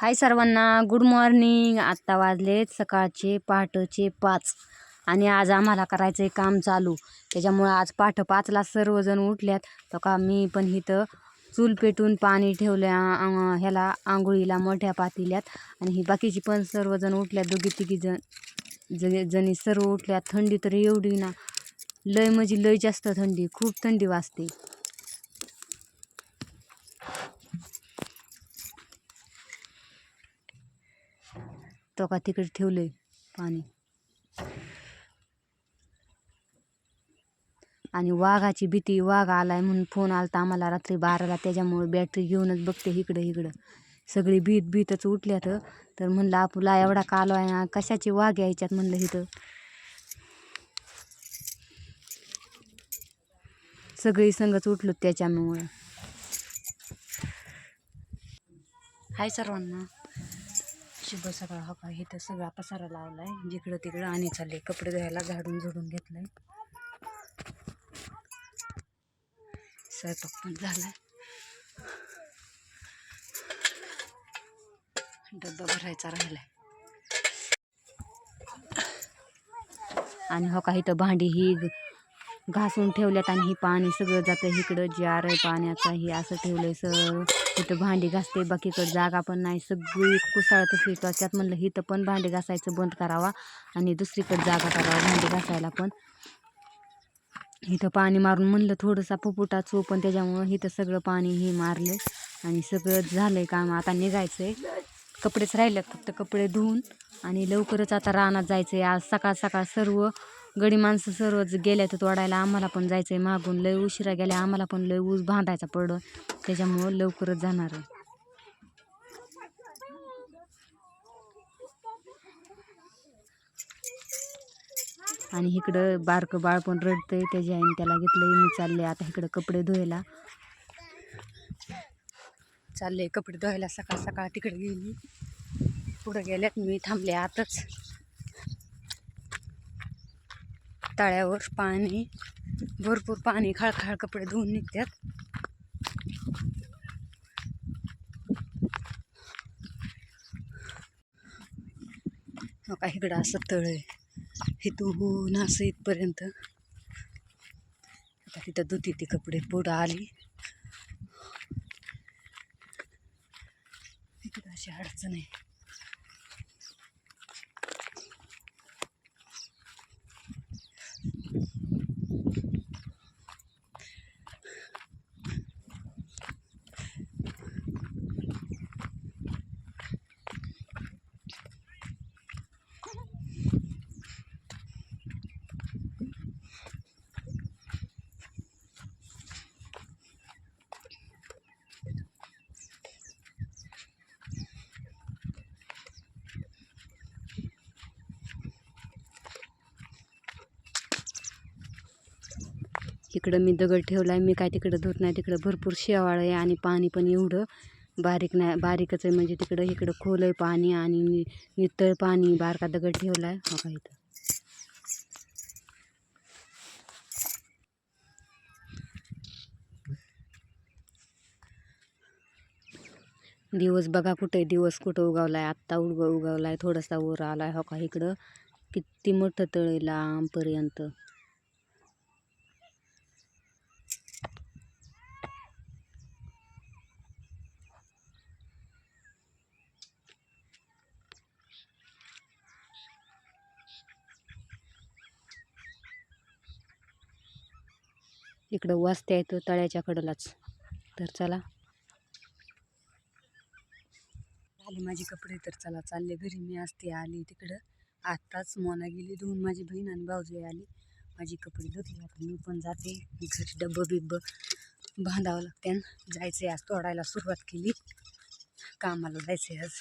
हाय सर्वांना good morning आत्ता वाजलेत सकाळचे पहाटचे पाच आणि आज आम्हाला करायचं आहे काम चालू. त्याच्यामुळं आज पहाटे पाचला सर्वजण उठल्यात. तर का मी पण इथं चूल पेटून पाणी ठेवलं ह्याला आंघोळीला मोठ्या पातील्यात. आणि ही बाकीची पण सर्वजण उठल्यात. दोघी तिघी जण ज जणी सर्व उठल्यात. थंडी तर एवढी ना लय म्हणजे लय जास्त थंडी खूप थंडी वाजते. तो का तिकडे आहे पाणी. आणि वाघाची भीती वाघ आलाय म्हणून फोन आलता आम्हाला रात्री बाराला. त्याच्यामुळे बॅटरी घेऊनच बघते इकडं इकडं. सगळी भीत भीतच उठल्यात. तर म्हणलं आपला एवढा कालो आहे ना कशाची वाघ यायच्यात? म्हणलं इथं. सगळी संगच उठलो त्याच्यामुळे. हाय सर्वांना. शुभ सकाळ. हा का इथं सगळा पसारा लावला आहे जिकडं तिकडं आणि चालले कपडे धुवायला झाडून झुडून घेतलंय. स्वयंपाक पण झालाय. डब्बा भरायचा राहिलाय. आणि हो का इथं भांडी ही घासून ठेवल्यात आणि ही पाणी सगळं जातं इकडं जार आहे पाण्याचा हे असं ठेवलंय सर इथं भांडी घासते बाकीकडं जागा पण नाही सगळी कुसाळत तशी त्यात म्हणलं इथं पण भांडी घासायचं बंद करावा आणि दुसरीकडं जागा करावा भांडी घासायला पण. इथं पाणी मारून म्हणलं थोडंसा फुफुटा चो पण त्याच्यामुळं इथं सगळं पाणी हे मारलं आणि सगळं झालंय काम. आता निघायचंय. कपडेच राहिलेत फक्त कपडे धुवून. आणि लवकरच आता रानात आहे आज सकाळ सकाळ सर्व गडी माणसं सर्वच गेल्यात तोडायला आम्हाला पण जायचं आहे मागून. लय उशिरा गेल्या. आम्हाला पण लय ऊस बांधायचा पडलं त्याच्यामुळं लवकरच जाणार आहे. आणि इकडं बारकं बाळ पण रडतंय. त्याच्या आईने त्याला घेतलंय. मी चालले. आता इकडं कपडे धुवायला. चालले कपडे धुवायला सकाळ सकाळ तिकडे गेली. पुढं गेल्यात मी थांबले आतच. तळ्यावर पाणी भरपूर पाणी खळखळ कपडे धुवून निघतात का इकडं असं तळ आहे. हिथून असं इथपर्यंत. आता तिथं धुती ती कपडे पुढं आली इकडं अशी अडचण आहे. इकडं मी दगड ठेवला आहे मी काय तिकडं धुत नाही तिकडं भरपूर शेवाळ आहे आणि पाणी पण एवढं बारीक नाही बारीकच आहे. म्हणजे तिकडं इकडं खोल आहे पाणी आणि नि- नितळ पाणी बारका दगड ठेवला आहे हा का इथं? दिवस बघा कुठे दिवस कुठं उगवलाय. आत्ता उग आहे थोडासा वर आला आहे हो का इकडं किती मोठं तळ आहे लांबपर्यंत इकडं वाजते आहे तो तळ्याच्या कडलाच. तर चला. आली माझे कपडे तर चला चालले घरी. मी असते आली तिकडं. आत्ताच मोना गेली धुवून माझी बहीण आणि भाऊजी आली. माझी कपडे धुतली आता मी पण जाते. घरी डब्बं बिब्ब बांधावं लागते जायचं आहे आज तोडायला सुरुवात केली. कामाला जायचं आहे आज.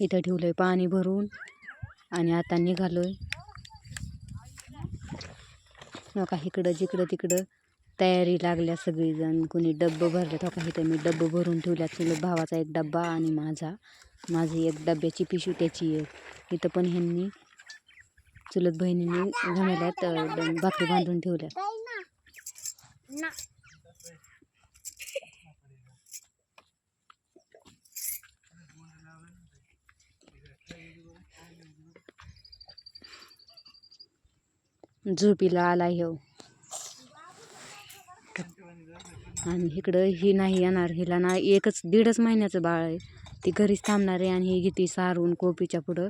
इथं ठेवलं आहे पाणी भरून आणि आता निघालो आहे नका इकडं जिकडं तिकडं तयारी लागल्या सगळीजण. कोणी डब्बं भरले हो का इथं मी डब्बं भरून ठेवल्या चुलत भावाचा एक डब्बा आणि माझा. माझी एक डब्याची पिशवी त्याची एक. इथं पण ह्यांनी चुलत बहिणीने घमेल्यात बाकी भाकरी बांधून ठेवल्या झोपीला आला ह्यो आणि इकडं ही नाही येणार हिला ना एकच दीडच महिन्याचं बाळ आहे. ती घरीच थांबणार आहे आणि ही घेते सारून कोपीच्या पुढं.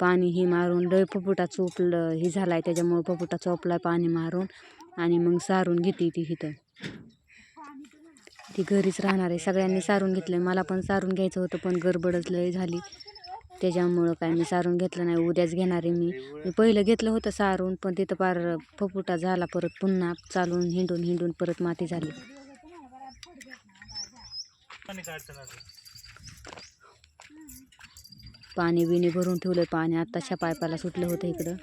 पाणी ही मारून लय पपुटा चोपलं ही झालाय त्याच्यामुळं पपुटा चोपलाय पाणी मारून. आणि मग सारून घेते ती हिथं ती घरीच राहणार आहे. सगळ्यांनी सारून घेतलं मला पण सारून घ्यायचं होतं पण गडबडच लय झाली. त्याच्यामुळं काय मी सारून घेतलं नाही उद्याच घेणार आहे मी. मी पहिलं घेतलं होतं सारून पण तिथं पार फपुटा झाला परत पुन्हा चालून हिंडून हिंडून परत माती झाली. पाणी बिणी भरून ठेवलं पाणी आत्ताच्या पायपाला सुटलं होतं इकडं.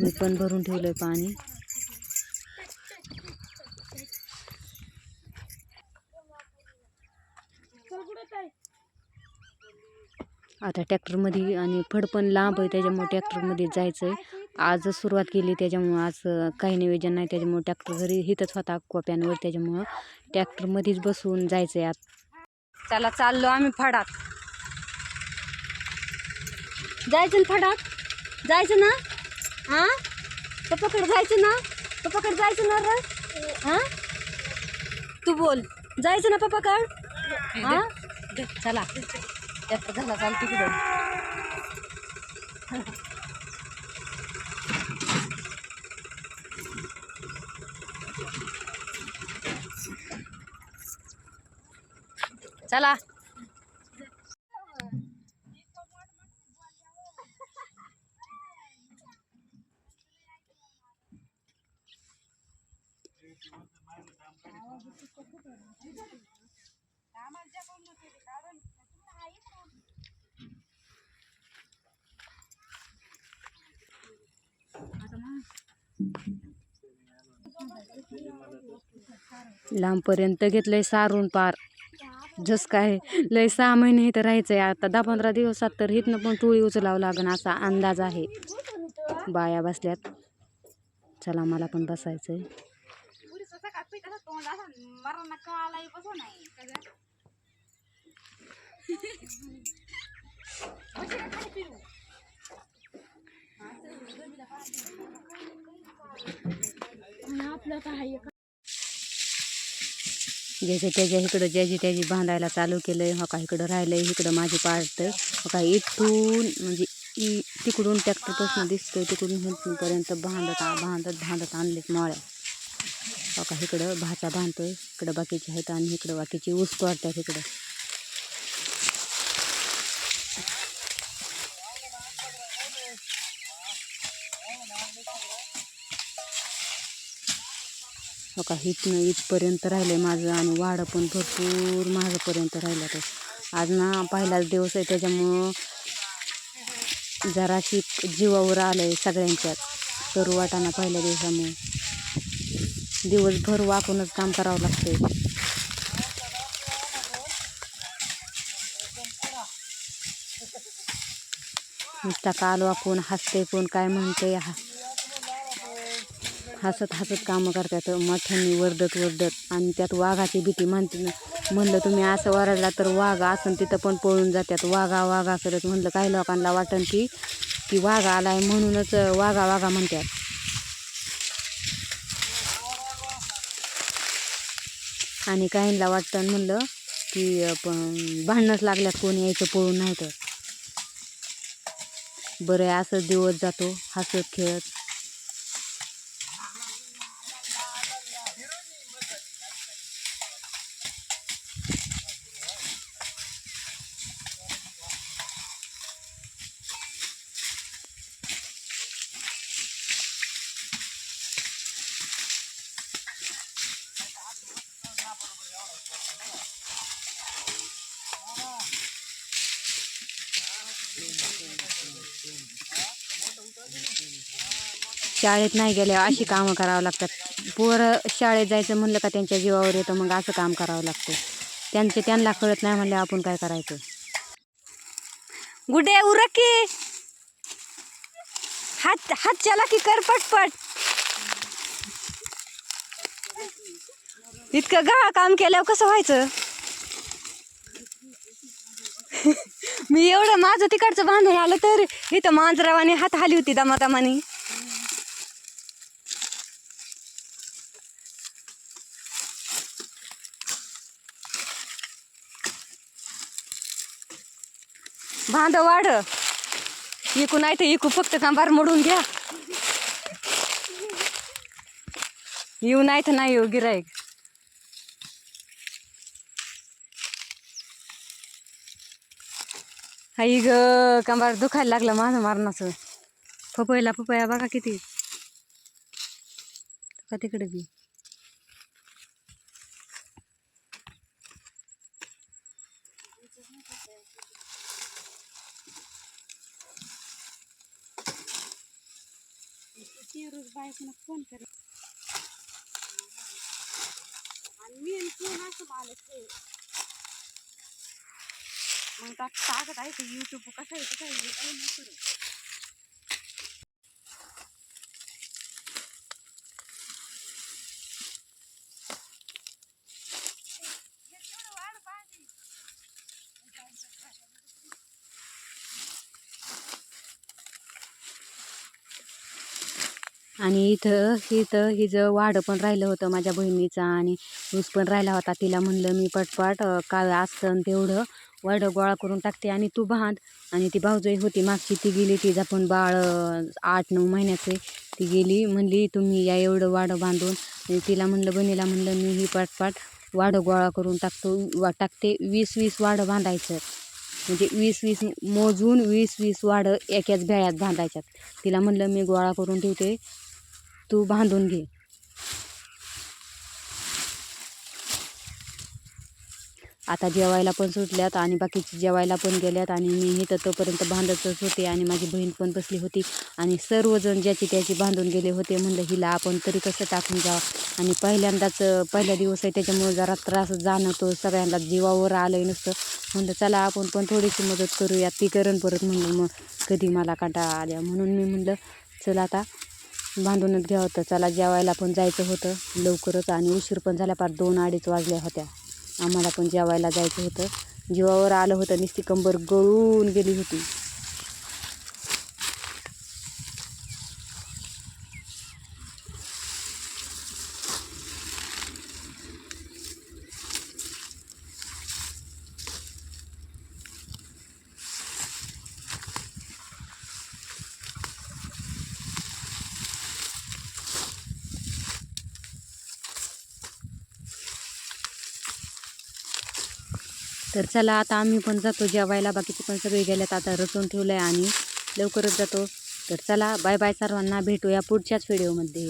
मी पण भरून ठेवलं पाणी. आता ट्रॅक्टरमध्ये आणि फड पण लांब आहे त्याच्यामुळे ट्रॅक्टरमध्ये जायचं आहे आजच सुरुवात केली त्याच्यामुळं आज काही नियोजन नाही त्याच्यामुळे ट्रॅक्टर घरी हिथंच होता कोप्यांवर त्याच्यामुळं ट्रॅक्टरमध्येच बसून जायचं आहे आत त्याला चाललो आम्ही फडात. जायचं ना फडात? जायचं ना? हां पप्पाकडे जायचं ना? पप्पाकडे जायचं ना र? हां तू बोल. जायचं ना पप्पाकड हां चला. त्यात झाला चाल तिकडं. चला. लांबपर्यंत घेतलंय सारून पार. जस काय लय सहा महिने इथं राहायचंय आता दहा पंधरा दिवसात तर इथनं पण टोळी उचलावं लागण असा अंदाज आहे. बाया बसल्यात. चला मला पण बसायचंय ज्याच्या त्याच्या इकडं ज्याची त्याची बांधायला चालू केलंय हा का इकडं राहिलंय इकडं माझी पार्ट. हो का इथून म्हणजे इ तिकडून टॅक्टरपासून दिसतोय तिकडून इथपर्यंत बांधत बांधत बांधत आणलेत माळ्या. हो का इकडं भाचा बांधतोय इकडं बाकीचे आहेत आणि इकडं बाकीची ऊस तोडतात इकडं. हो का इथनं इथपर्यंत राहिलं आहे माझं आणि वाडं पण भरपूर माझ्यापर्यंत राहिलं ते. आज ना पहिलाच दिवस आहे त्याच्यामुळं जराशी जीवावर आलं आहे सगळ्यांच्यात. करू वाटाना पहिल्या दिवसामुळं. दिवसभर वाकूनच काम करावं लागतंय. नुसता काल वाकून हसते कोण काय म्हणते हा. हसत हसत कामं करतात मोठ्यांनी वरडत वरडत आणि त्यात वाघाची भीती म्हणते म्हणलं तुम्ही असं वरडला तर वाघ असं तिथं पण पळून जातात वाघा वाघा करत म्हणलं काही लोकांना वाटन की की वाघ आहे म्हणूनच वाघा वाघा म्हणतात आणि काहींना वाटतं म्हणलं की पण भांडणंच लागल्यात कोणी यायचं पळून नाही तर. बरं आहे असंच दिवस जातो हसत खेळत. शाळेत नाही गेल्यावर अशी कामं करावं लागतात. पोरं शाळेत जायचं म्हणलं का त्यांच्या जीवावर येतं मग असं काम करावं लागतं. त्यांचे त्यांना कळत नाही म्हणलं आपण काय करायचं? गुडे उरकी की. हात हात चला की कर पटपट. इतकं गाळा काम केल्यावर कसं व्हायचं? मी एवढं माझं तिकडचं बांधून आलं तर इथं मांजरावाने हात हाली होती दमादमाने. बांध वाढ. इकू नाही तर इकू फक्त कांबार मोडून घ्या. येऊ नाही तर नाही येऊ गिरायक आई ग कांबार दुखायला लागलं माझं मारणाचं. पपईला पपया बघा किती. का तिकडे बी? फोन कर आणि मी फोन असं आले मग त्यात टाकत आहे ते युट्यूब कसं आहे कसं आहे आणि इथं इथं हिचं वाढं पण राहिलं होतं माझ्या बहिणीचा आणि ऊस पण राहिला होता. तिला म्हणलं मी पटपट काळ असतं तेवढं वाढं गोळा करून टाकते आणि तू बांध. आणि ती भाऊजाई होती मागची ती गेली तिचा पण बाळ आठ नऊ महिन्याचे. ती गेली म्हणली तुम्ही या एवढं वाडं बांधून. आणि तिला म्हणलं बहिणीला म्हणलं मी ही पटपट वाढं गोळा करून टाकतो वा टाकते. वीस वीस वाडं बांधायचं. म्हणजे वीस वीस मोजून वीस वीस वाडं एकाच भेळ्यात बांधायच्यात. तिला म्हणलं मी गोळा करून ठेवते. तू बांधून घे. आता जेवायला पण सुटल्यात आणि बाकीचे जेवायला पण गेल्यात आणि मी इथं तोपर्यंत बांधतच होते आणि माझी बहीण पण बसली होती आणि सर्वजण ज्याची त्याची बांधून गेले होते म्हणलं हिला आपण तरी कसं टाकून जावं? आणि पहिल्यांदाच पहिला दिवस आहे त्याच्यामुळे जरा त्रास जाणवतो सगळ्यांना जीवावर आलं नसतं. म्हणलं चला आपण पण थोडीशी मदत करूया ती करण परत म्हणलं मग कधी मला काटा आल्या? म्हणून मी म्हणलं चला आता बांधूनच घ्या होतं. चला जेवायला पण जायचं होतं. लवकरच आणि उशीर पण झाल्या पार दोन अडीच वाजल्या होत्या. आम्हाला पण जेवायला जायचं होतं. जीवावर आलं होतं नुसती कंबर गळून गेली होती. तर चला आता आम्ही पण जातो जेवायला. बाकीचे पण सगळे गेल्यात आता रचून ठेवलं आहे आणि लवकरच जातो. तर चला बाय बाय सर्वांना. भेटूया पुढच्याच व्हिडिओमध्ये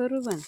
करू बंद